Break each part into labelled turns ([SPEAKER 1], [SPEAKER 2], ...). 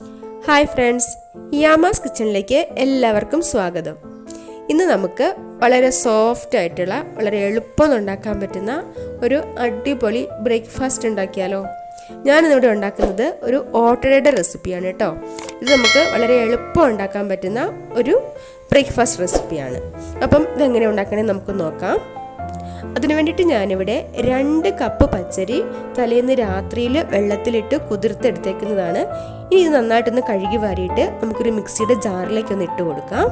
[SPEAKER 1] Hi friends യാമാസ് കിച്ചണിലേക്ക് എല്ലാവർക്കും സ്വാഗതം. ഇന്ന് നമുക്ക് വളരെ സോഫ്റ്റ് ആയിട്ടുള്ള വളരെ എളുപ്പം ഉണ്ടാക്കാൻ പറ്റുന്ന ഒരു അടിപൊളി ബ്രേക്ക്ഫാസ്റ്റ് ഉണ്ടാക്കിയാലോ. ഞാനിന്നിവിടെ ഉണ്ടാക്കുന്നത് ഒരു ഓട്ടഡയുടെ റെസിപ്പിയാണ് കേട്ടോ ഇത് നമുക്ക് വളരെ എളുപ്പം ഉണ്ടാക്കാൻ പറ്റുന്ന ഒരു ബ്രേക്ക്ഫാസ്റ്റ് റെസിപ്പിയാണ് അപ്പം ഇതെങ്ങനെ ഉണ്ടാക്കണേ നമുക്ക് നോക്കാം. അതിനു വേണ്ടിയിട്ട് ഞാനിവിടെ രണ്ട് കപ്പ് പച്ചരി തലേന്ന് രാത്രിയിൽ വെള്ളത്തിലിട്ട് കുതിർത്തെടുത്തേക്കുന്നതാണ്. ഇനി ഇത് നന്നായിട്ടൊന്ന് കഴുകി വാരിയിട്ട് നമുക്കൊരു മിക്സിയുടെ ജാറിലേക്ക് ഒന്ന് ഇട്ട് കൊടുക്കാം.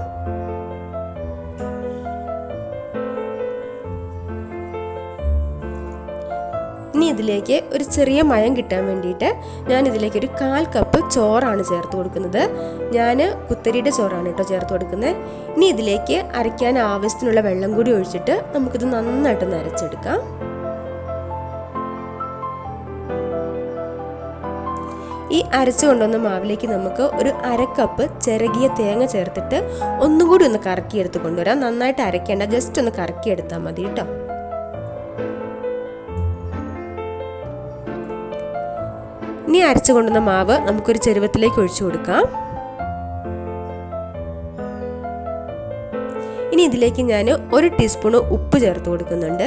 [SPEAKER 1] ഇനി ഇതിലേക്ക് ഒരു ചെറിയ മയം കിട്ടാൻ വേണ്ടിയിട്ട് ഞാൻ ഇതിലേക്ക് ഒരു കാൽ കപ്പ് ചോറാണ് ചേർത്ത് കൊടുക്കുന്നത്. ഞാൻ കുത്തരിയുടെ ചോറാണ് കേട്ടോ ചേർത്ത് കൊടുക്കുന്നത്. ഇനി ഇതിലേക്ക് അരയ്ക്കാൻ ആവശ്യത്തിനുള്ള വെള്ളം കൂടി ഒഴിച്ചിട്ട് നമുക്കിത് നന്നായിട്ട് അരച്ചെടുക്കാം ഈ അരച്ചു കൊണ്ടുവന്ന മാവിലേക്ക് നമുക്ക് ഒരു അരക്കപ്പ് ചിറകിയ തേങ്ങ ചേർത്തിട്ട് ഒന്നുകൂടി ഒന്ന് കറക്കിയെടുത്ത് കൊണ്ടുവരാം. നന്നായിട്ട് അരയ്ക്കേണ്ട ജസ്റ്റ് ഒന്ന് കറക്കിയെടുത്താൽ മതി കേട്ടോ. ഇനി അരച്ചു കൊണ്ടുവന്ന മാവ് നമുക്കൊരു ചെരുവത്തിലേക്ക് ഒഴിച്ചു കൊടുക്കാം. ഇനി ഇതിലേക്ക് ഞാൻ ഒരു ടീസ്പൂണ് ഉപ്പ് ചേർത്ത് കൊടുക്കുന്നുണ്ട്.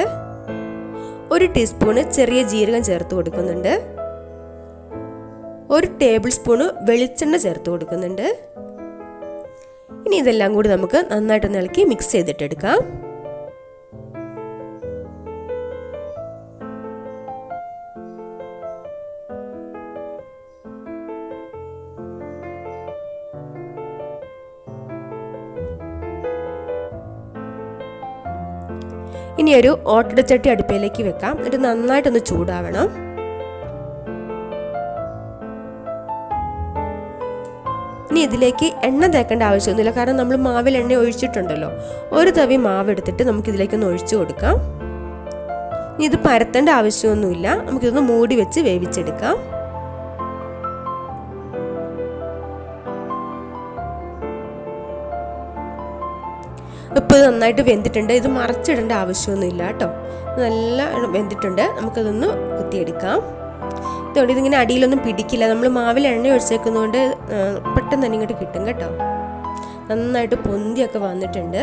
[SPEAKER 1] ഒരു ടീസ്പൂണ് ചെറിയ ജീരകം ചേർത്ത് കൊടുക്കുന്നുണ്ട്. ഒരു ടേബിൾ സ്പൂണ് വെളിച്ചെണ്ണ ചേർത്ത് കൊടുക്കുന്നുണ്ട്. ഇനി ഇതെല്ലാം കൂടി നമുക്ക് നന്നായിട്ട് ഇളക്കി മിക്സ് ചെയ്തിട്ടെടുക്കാം. ഇനി ഒരു ഓട്ടടച്ചട്ടി അടുപ്പിലേക്ക് വെക്കാം. ഇത് നന്നായിട്ടൊന്ന് ചൂടാവണം. ഇനി ഇതിലേക്ക് എണ്ണ തേക്കേണ്ട ആവശ്യമൊന്നുമില്ല. കാരണം നമ്മൾ മാവിൽ എണ്ണ ഒഴിച്ചിട്ടുണ്ടല്ലോ. ഒരു തവി മാവ് എടുത്തിട്ട് നമുക്ക് ഇതിലേക്കൊന്ന് ഒഴിച്ചു കൊടുക്കാം. ഇനി ഇത് പരത്തേണ്ട ആവശ്യമൊന്നുമില്ല. നമുക്കിതൊന്ന് മൂടി വെച്ച് വേവിച്ചെടുക്കാം. ഇപ്പോൾ നന്നായിട്ട് വെന്തിട്ടുണ്ട്. ഇത് മറച്ചിടേണ്ട ആവശ്യമൊന്നുമില്ല കേട്ടോ. നല്ല വെന്തിട്ടുണ്ട്. നമുക്കതൊന്ന് കുത്തിയെടുക്കാം. ഇതുകൊണ്ട് ഇതിങ്ങനെ അടിയിലൊന്നും പിടിക്കില്ല. നമ്മൾ മാവിൽ എണ്ണ ഒഴിച്ചേക്കുന്നതുകൊണ്ട് പെട്ടെന്ന് തന്നെ ഇങ്ങോട്ട് കിട്ടും കേട്ടോ. നന്നായിട്ട് പൊന്തിയൊക്കെ വന്നിട്ടുണ്ട്.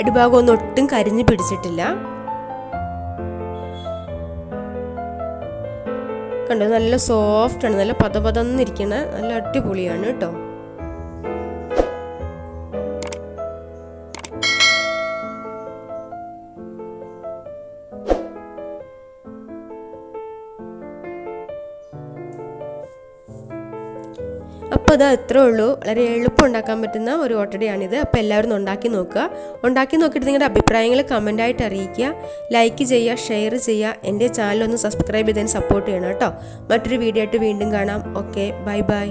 [SPEAKER 1] അടിഭാഗം ഒന്നും ഒട്ടും കരിഞ്ഞു പിടിച്ചിട്ടില്ല. കണ്ടോ നല്ല സോഫ്റ്റ് ആണ്. നല്ല പതപതന്നിരിക്കുന്ന നല്ല അടിപൊളിയാണ് കേട്ടോ. അപ്പോൾ അത് അത്രേ ഉള്ളൂ. വളരെ എളുപ്പം ഉണ്ടാക്കാൻ പറ്റുന്ന ഒരു ഓട്ടടയാണിത്. അപ്പോൾ എല്ലാവരും ഉണ്ടാക്കി നോക്കുക. ഉണ്ടാക്കി നോക്കിയിട്ട് നിങ്ങളുടെ അഭിപ്രായങ്ങൾ കമന്റായിട്ട് അറിയിക്കുക. ലൈക്ക് ചെയ്യുക ഷെയർ ചെയ്യുക. എന്റെ ചാനൽ ഒന്ന് സബ്സ്ക്രൈബ് ചെയ്തതിന് സപ്പോർട്ട് ചെയ്യണം കേട്ടോ. മറ്റൊരു വീഡിയോ ആയിട്ട് വീണ്ടും കാണാം. Okay bye bye